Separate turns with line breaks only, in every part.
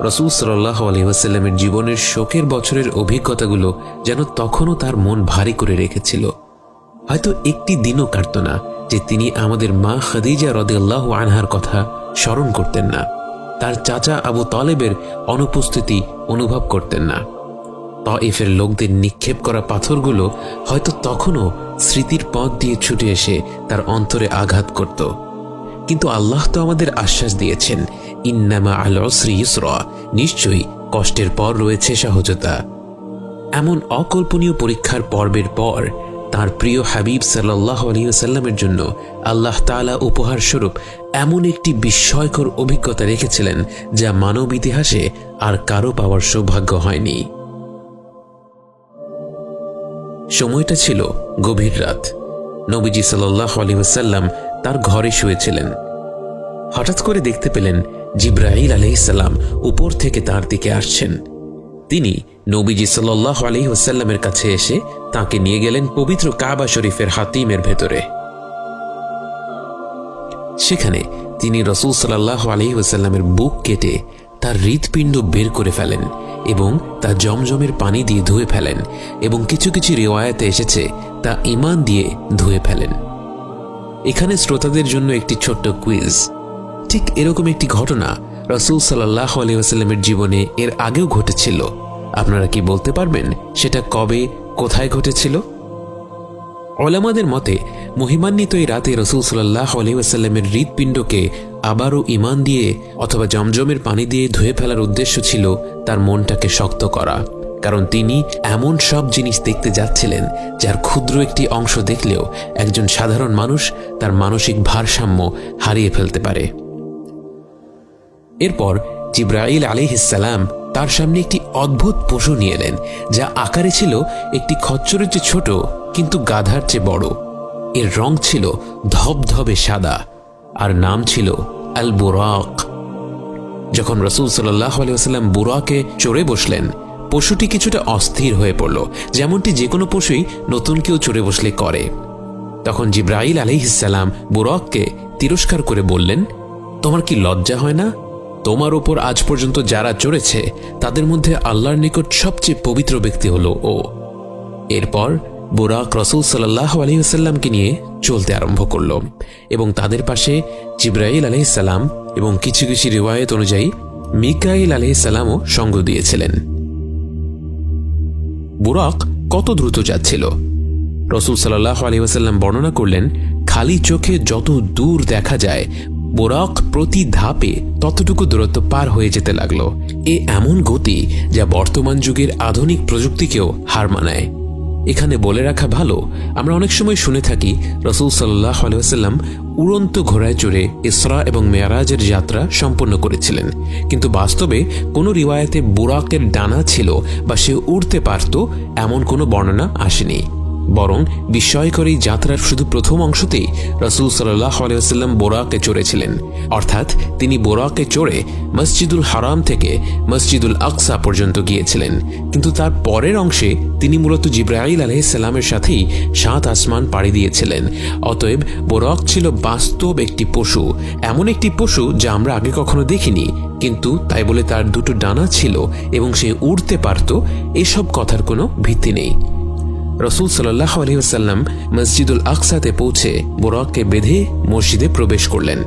রসুল সাল্লাহ আলহিহাস্লামের জীবনের শোকের বছরের অভিজ্ঞতাগুলো যেন তখনও তার মন ভারী করে রেখেছিল। হয়তো একটি দিনও কাটত না যে তিনি আমাদের মা খাদিজা রদিয়াল্লাহ আনহার কথা স্মরণ করতেন না। তার চাচা আবু তলেবের অনুপস্থিতি অনুভব করতেন না। তয়েফের লোকদের নিক্ষেপ করা পাথরগুলো হয়তো তখনও স্মৃতির পথ দিয়ে ছুটে এসে তার অন্তরে আঘাত করত। কিন্তু আল্লাহ তো আমাদের আশ্বাস দিয়েছেন, ইন্নামা আল অসরি ইসরা নিশ্চয়ই কষ্টের পর রয়েছে সহজতা। এমন অকল্পনীয় পরীক্ষার পর্বের পর তার প্রিয় হাবিব সাল্লাহ আলিয়াল্লামের জন্য আল্লাহ তালা উপহার স্বরূপ এমন একটি বিস্ময়কর অভিজ্ঞতা রেখেছিলেন যা মানব ইতিহাসে আর কারও পাওয়ার সৌভাগ্য হয়নি। সময়টা ছিল গভীর রাত। নবীজি সাল্লাহ আলহিহাল্লাম তার ঘরে শুয়েছিলেন। হঠাৎ করে দেখতে পেলেন জিব্রাহিল আলহিসাল্লাম উপর থেকে তার দিকে আসছেন। তিনি নবীজি সাল্লাহ আলহিহাস্লামের কাছে এসে তাকে নিয়ে গেলেন পবিত্র কাবা শরীফের হাতিমের ভেতরে। সেখানে তিনি রসুল সাল্লাহ আলহিহাস্লামের বুক কেটে তার হৃৎপিণ্ড বের করে ফেলেন এবং তা জমজমের পানি দিয়ে ধুয়ে ফেলেন এবং কিছু কিছু রেওয়ায়তে এসেছে তা ইমান দিয়ে ধুয়ে ফেলেন। এখানে শ্রোতাদের জন্য একটি ছোট্ট কুইজ ঠিক এরকম একটি ঘটনা রসুল সাল্লাহ আলহিহাস্লামের জীবনে এর আগেও ঘটেছিল। আপনারা কি বলতে পারবেন সেটা কবে, কোথায় ঘটেছিল? ওলামাদের মতে, মহিমান্বিত এই রাতে রসুল সাল্লাহ আলহিহাস্লামের হৃৎপিণ্ডকে আবারও ইমান দিয়ে অথবা জমজমের পানি দিয়ে ধুয়ে ফেলার উদ্দেশ্য ছিল তার মনটাকে শক্ত করা। কারণ তিনি এমন সব জিনিস দেখতে যাচ্ছিলেন, যার ক্ষুদ্র একটি অংশ দেখলেও একজন সাধারণ মানুষ তার মানসিক ভারসাম্য হারিয়ে ফেলতে পারে। এরপর জিব্রাইল আলিহিসাল্লাম তার সামনে একটি অদ্ভুত পশু নিয়ে এলেন, যা আকারে ছিল একটি খচ্চরের চেয়ে ছোট কিন্তু গাধার চেয়ে বড়। এর রং ছিল ধবধবে সাদা আর নাম ছিল আল বুরাক যখন রসুল সাল্লাহ আলিয়াল্লাম বুরাকে চড়ে বসলেন পশুটি কিছুটা অস্থির হয়ে পড়ল, যেমনটি যে কোনো পশুই নতুন কেউ চড়ে বসলে করে। তখন জিব্রাইল আলিহিসাল্লাম বুরককে তিরস্কার করে বললেন, তোমার কি লজ্জা হয় না? তোমার ওপর আজ পর্যন্ত যারা চড়েছে, তাদের মধ্যে আল্লাহর নিকট সবচেয়ে পবিত্র ব্যক্তি হল ও। এরপর বুরাক রসুল সাল্লাহ আলহিহাল্লামকে নিয়ে চলতে আরম্ভ করল এবং তাদের পাশে জিব্রাইল আলহিসাল্লাম এবং কিছু কিছু রিওয়ায়ত অনুযায়ী মিকাইল আলহিসাল্লামও সঙ্গ দিয়েছিলেন। বুরাক কত দ্রুত যাচ্ছিল। রসুল সাল্লাহ আলী ওয়াসাল্লাম বর্ণনা করলেন, খালি চোখে যত দূর দেখা যায়, বোরক প্রতি ধাপে ততটুকু দূরত্ব পার হয়ে যেতে লাগল। এ এমন গতি যা বর্তমান যুগের আধুনিক প্রযুক্তিকেও হার মানায়। এখানে বলে রাখা ভালো। আমরা অনেক সময় শুনে থাকি, রসুল সাল্লাহ আলহাম উড়ন্ত ঘোড়ায় চড়ে ইসরা এবং মেয়ারাজের যাত্রা সম্পন্ন করেছিলেন। কিন্তু বাস্তবে কোনো রিওয়ায়তে বোরাকের ডানা ছিল বা সে উড়তে পারত, এমন কোনো বর্ণনা আসেনি। বরং বিস্ময়কর যাত্রার শুধু প্রথম অংশতেই রসুল সাল্লাহ বোরাকে চড়েছিলেন। অর্থাৎ তিনি বোরাকে চড়ে মসজিদুল হারাম থেকে মসজিদুল আকসা পর্যন্ত গিয়েছিলেন। কিন্তু তার পরের অংশে তিনি মূলত জিব্রাহিল আলহিসাল্লামের সাথেই সাত আসমান পাড়ি দিয়েছিলেন। অতএব বোরক ছিল বাস্তব একটি পশু, এমন একটি পশু যা আমরা আগে কখনো দেখিনি। কিন্তু তাই বলে তার দুটো ডানা ছিল এবং সে উড়তে পারত, এসব কথার কোনো ভিত্তি নেই। রসুল সাল্লাহ আলহিহাল্লাম মসজিদুল আকসাতে পৌঁছে বোরককে বেঁধে মসজিদে প্রবেশ করলেন।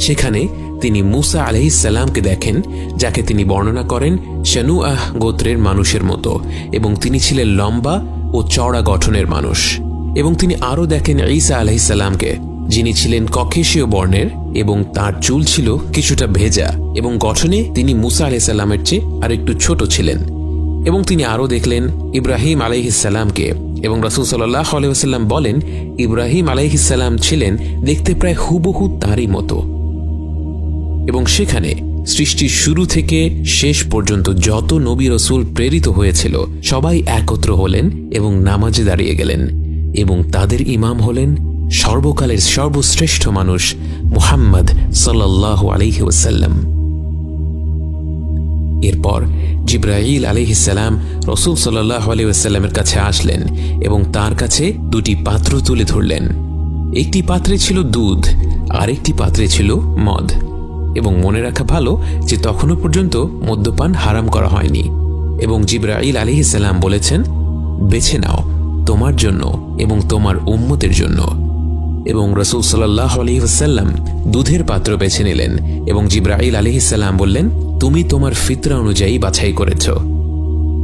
সেখানে তিনি মুসা আলহিসাল্লামকে দেখেন, যাকে তিনি বর্ণনা করেন শানু আহ গোত্রের মানুষের মতো এবং তিনি ছিলেন লম্বা ও চড়া গঠনের মানুষ। এবং তিনি আরও দেখেন ঈসা আলহিসাল্লামকে যিনি ছিলেন ককেশীয় বর্ণের এবং তার চুল ছিল কিছুটা ভেজা এবং গঠনে তিনি মুসা আলাইসাল্লামের চেয়ে আর একটু ছোট ছিলেন। এবং তিনি আরও দেখলেন ইব্রাহিম আলাইহিসাল্লামকে এবং রসুল সাল্লাহ আলহিহাল্লাম বলেন, ইব্রাহিম আলাইহিসাল্লাম ছিলেন দেখতে প্রায় হুবহু তারই মতো। এবং সেখানে সৃষ্টির শুরু থেকে শেষ পর্যন্ত যত নবী রসুল প্রেরিত হয়েছিল, সবাই একত্র হলেন এবং নামাজে দাঁড়িয়ে গেলেন এবং তাদের ইমাম হলেন সর্বকালের সর্বশ্রেষ্ঠ মানুষ মুহাম্মদ সাল্লাহ আলহি ওসাল্লাম এরপর জিব্রাহিল আলিহিসাল্লাম রসুল সাল্লাহ আলিউসাল্লামের কাছে আসলেন এবং তার কাছে দুটি পাত্র তুলে ধরলেন। একটি পাত্রে ছিল দুধ, আরেকটি পাত্রে ছিল মদ। এবং মনে রাখা ভালো যে তখনও পর্যন্ত মদ্যপান হারাম করা হয়নি। এবং জিব্রাইল আলিহিসাল্লাম বলেছেন, বেছে নাও তোমার জন্য এবং তোমার উম্মতের জন্য। এবং রসুল সাল্লাহ আলহিহাল্লাম দুধের পাত্র বেছে নিলেন এবং জিব্রাইল আলিহিসাল্লাম বললেন, তুমি তোমার ফিতরা অনুযায়ী বাছাই করেছ।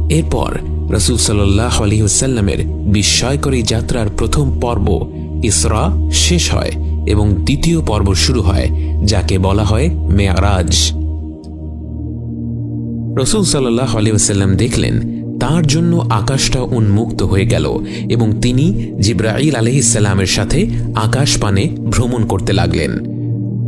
এরপর রসুল সাল্লাহ আলহিহাল্লামের বিস্ময়করী যাত্রার প্রথম পর্ব ইসরা শেষ হয় এবং দ্বিতীয় পর্ব শুরু হয়, যাকে বলা হয় মেয়ারাজ। রসুল সাল্লাহ আলিয়াল্লাম দেখলেন তার জন্য আকাশটা উন্মুক্ত হয়ে গেল এবং তিনি জিব্রাইল আলহিসাল্লামের সাথে আকাশপানে ভ্রমণ করতে লাগলেন।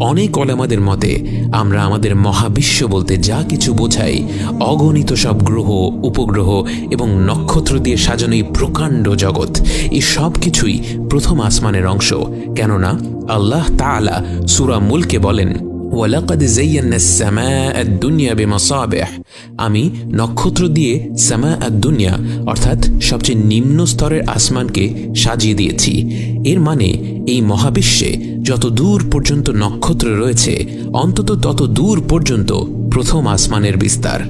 অনেক অলামাদের মতে, আমরা আমাদের মহাবিশ্ব বলতে যা কিছু বোঝাই, অগণিত সব গ্রহ, উপগ্রহ এবং নক্ষত্র দিয়ে সাজানো এই প্রকাণ্ড জগৎ, এই সব কিছুই প্রথম আসমানের অংশ। কেননা আল্লাহ তাআলা সুরা মুলকে বলেন ওয়ালাকাদ জাইয়ান্না السماء الدنيا بمصابيح আমি নক্ষত্র দিয়ে সামা দুনিয়া অর্থাৎ সবচেয়ে নিম্ন স্তরের আসমানকে সাজিয়ে দিয়েছি এর মানে এই মহাবিশ্বে যত দূর পর্যন্ত নক্ষত্র রয়েছে অন্তত তত দূর পর্যন্ত প্রথম আসমানের বিস্তার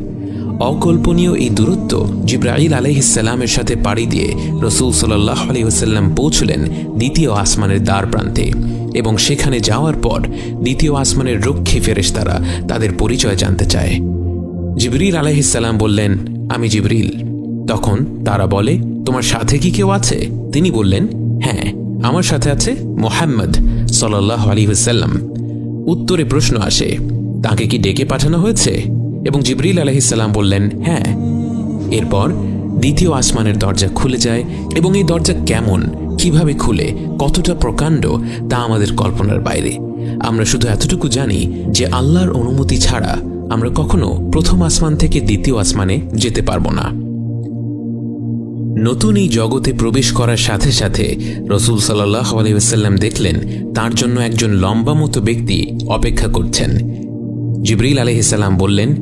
অকল্পনীয় এই দূরত্ব জিব্রাইল আলহিসাল্লামের সাথে পাড়ি দিয়ে রসুল সাল্লাহ আলহিহাল্লাম পৌঁছলেন দ্বিতীয় আসমানের দ্বার প্রান্তে এবং সেখানে যাওয়ার পর দ্বিতীয় আসমানের রক্ষী ফেরেশতারা তাদের পরিচয় জানতে চায়। জিবরিল আলহিসাল্লাম বললেন, আমি জিবরিল। তখন তারা বলে, তোমার সাথে কি কেউ আছে? তিনি বললেন হ্যাঁ আমার সাথে আছে মোহাম্মদ সাল্লাহ আলিহাল্লাম উত্তরে প্রশ্ন আসে, তাকে কি ডেকে পাঠানো হয়েছে? এবং জিবরিল আলহিসাল্লাম বললেন হ্যাঁ। এরপর দ্বিতীয় আসমানের দরজা খুলে যায় এবং এই দরজা কেমন কীভাবে খুলে, কতটা প্রকাণ্ড, তা আমাদের কল্পনার বাইরে। আমরা শুধু এতটুকু জানি যে আল্লাহর অনুমতি ছাড়া আমরা কখনো প্রথম আসমান থেকে দ্বিতীয় আসমানে যেতে পারব না। নতুন এই জগতে প্রবেশ করার সাথে সাথে রসুল সাল্লাহ আলহিহাল্লাম দেখলেন, তার জন্য একজন লম্বা মতো ব্যক্তি অপেক্ষা করছেন। জিবরিল আলহিসাল্লাম বললেন,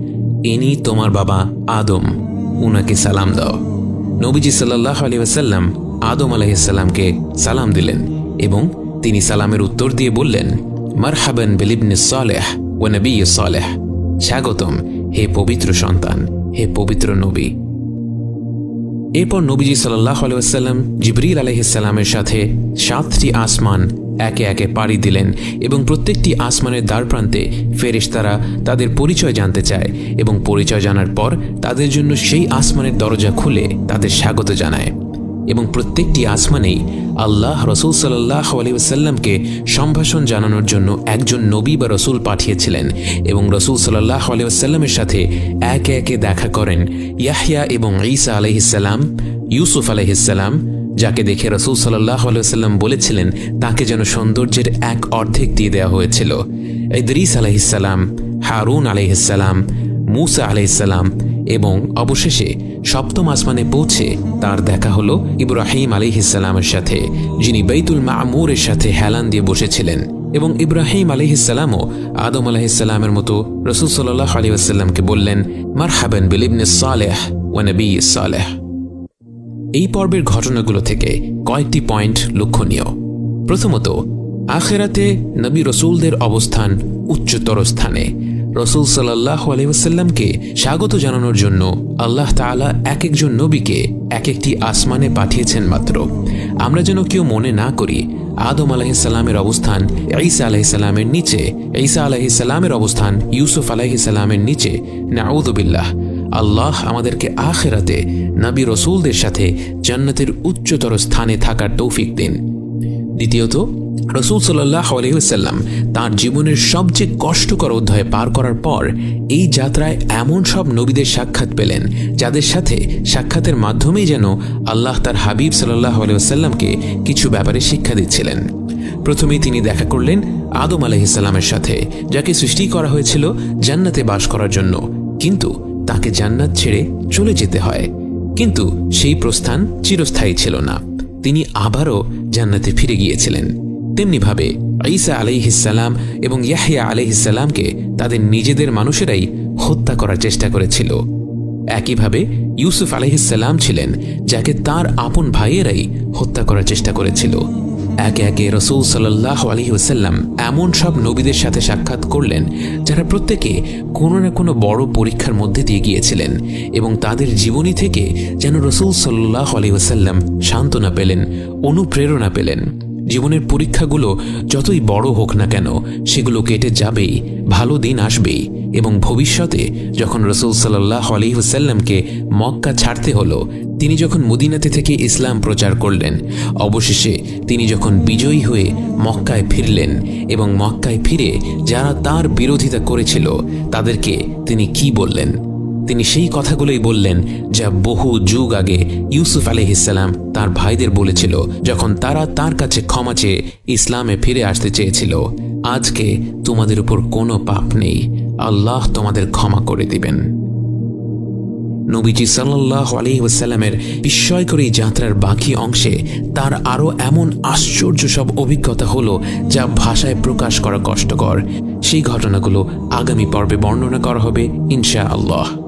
ইনি তোমার বাবা আদম, উনাকে সালাম দাও। নবীজি সাল্লাহ আলী ওয়াসাল্লাম আদম আলহিসাল্লামকে সালাম দিলেন এবং তিনি সালামের উত্তর দিয়ে বললেন, মারহাবান বিলিবনে সালেহ ও নবী সালেহ। স্বাগতম, হে পবিত্র সন্তান, হে পবিত্র নবী। এরপর নবীজি সাল্লাহ আলাইসাল্লাম জিবরিল আলহিসাল্লামের সাথে সাতটি আসমান একে একে পাড়ি দিলেন এবং প্রত্যেকটি আসমানের দ্বার প্রান্তে ফেরেশতারা তাদের পরিচয় জানতে চায় এবং পরিচয় জানার পর তাদের জন্য সেই আসমানের দরজা খুলে তাদের স্বাগত জানায়। এবং প্রত্যেকটি আসমানেই আল্লাহ রসুল সাল্লাহ আলিউসাল্লামকে সম্ভাষণ জানানোর জন্য একজন নবী বা রসুল পাঠিয়েছিলেন এবং রসুল সাল্লাহ আলিউসাল্লামের সাথে একে একে দেখা করেন ইয়াহিয়া এবং ঈসা আলহিসাল্লাম ইউসুফ আলহিসাল্লাম যাকে দেখে রসুল সাল্লাহ আলাইসাল্লাম বলেছিলেন, তাকে যেন সৌন্দর্যের এক অর্ধেক দিয়ে দেওয়া হয়েছিল। ইদরিস আলহিসাল্লাম হারুন আলহিসাল্লাম মুসা আলহিসাল্লাম এবং অবশেষে সপ্তম আসমানে পৌঁছে তার দেখা হলো ইব্রাহিম আলিহিসাল্লামের সাথে, যিনি বেতুল মামুরের সাথে হেলান দিয়ে বসেছিলেন। এবং ইব্রাহিম আলিহিসাল্লামও আদম আলাহিসাল্লামের মতো রসুল সাল্লাহ আলিউসাল্লামকে বললেন মার হাবেন বিলিবনে সালেহ ওয়ান ওয়ানবী সালেহ। এই পর্বের ঘটনাগুলো থেকে কয়েকটি পয়েন্ট লক্ষণীয়। প্রথমত, আখেরাতে নবী রসুলদের অবস্থান উচ্চতর স্থানে। রসুল সাল্লাহ আলহিউসাল্লামকে স্বাগত জানানোর জন্য আল্লাহ তালা এক একজন নবীকে এক একটি আসমানে পাঠিয়েছেন মাত্র। আমরা যেন কেউ মনে না করি, আদম আলাহিসাল্লামের অবস্থান ঈসা আলাহিসাল্লামের নিচে, ঈসা আলাহিসাল্লামের অবস্থান ইউসুফ আলাহিসাল্লামের নিচে নাউদুবিল্লাহ আল্লাহ আমাদেরকে আখেরাতে নবী রসুলদের সাথে জান্নাতের উচ্চতর স্থানে থাকার তৌফিক দিন। দ্বিতীয়ত রসুল সাল্লাহ আলহিসাল্লাম তাঁর জীবনের সবচেয়ে কষ্টকর অধ্যায়ে পার করার পর এই যাত্রায় এমন সব নবীদের সাক্ষাৎ পেলেন, যাদের সাথে সাক্ষাতের মাধ্যমেই যেন আল্লাহ তার হাবিব সাল্লাহ আলহিসাল্লামকে কিছু ব্যাপারে শিক্ষা দিচ্ছিলেন। প্রথমেই তিনি দেখা করলেন আদম আলহিসাল্লামের সাথে, যাকে সৃষ্টি করা হয়েছিল জান্নাতে বাস করার জন্য। কিন্তু তাকে জান্নাত ছেড়ে চলে যেতে হয়। কিন্তু সেই প্রস্থান চিরস্থায়ী ছিল না। তিনি আবারও জান্নাতে ফিরে গিয়েছিলেন। তেমনিভাবে ঈসা আলাইহিসাল্লাম এবং ইয়াহিয়া আলাইহিসাল্লামকে তাদের নিজেদের মানুষেরাই হত্যা করার চেষ্টা করেছিল। একইভাবে ইউসুফ আলাইহিসাল্লাম ছিলেন যাকে তার আপন ভাইয়েরাই হত্যা করার চেষ্টা করেছিল। একে একে রসুল সাল্লাহ ওসাল্লাম এমন সব নবীদের সাথে সাক্ষাৎ করলেন যারা প্রত্যেকে কোনো না কোনো বড় পরীক্ষার মধ্যে দিয়ে গিয়েছিলেন এবং তাদের জীবনী থেকে যেন রসুল সাল্লাহ আলী ওসাল্লাম সান্ত্বনা পেলেন, অনুপ্রেরণা পেলেন। জীবনের পরীক্ষাগুলো যতই বড় হোক না কেন, সেগুলো কেটে যাবেই, ভালো দিন আসবেই। এবং ভবিষ্যতে যখন রসুল সাল্লাহ আলিহুসাল্লামকে মক্কা ছাড়তে হলো, তিনি যখন মদিনাতে থেকে ইসলাম প্রচার করলেন, অবশেষে তিনি যখন বিজয়ী হয়ে মক্কায় ফিরলেন এবং মক্কায় ফিরে যারা তার বিরোধিতা করেছিল, তাদেরকে তিনি কি বললেন? তিনি সেই কথাগুলোই বললেন যা বহু যুগ আগে ইউসুফ আলহিসাল্লাম তার ভাইদের বলেছিল, যখন তারা তার কাছে ক্ষমা চেয়ে ইসলামে ফিরে আসতে চেয়েছিল, আজকে তোমাদের উপর কোনো পাপ নেই, আল্লাহ তোমাদের ক্ষমা করে দিবেন। নবীজি সাল্লাহ আলী ওসাল্লামের বিস্ময়কর যাত্রার বাকি অংশে তার আরও এমন আশ্চর্য সব অভিজ্ঞতা হলো, যা ভাষায় প্রকাশ করা কষ্টকর। সেই ঘটনাগুলো আগামী পর্বে বর্ণনা করা হবে ইনশা আল্লাহ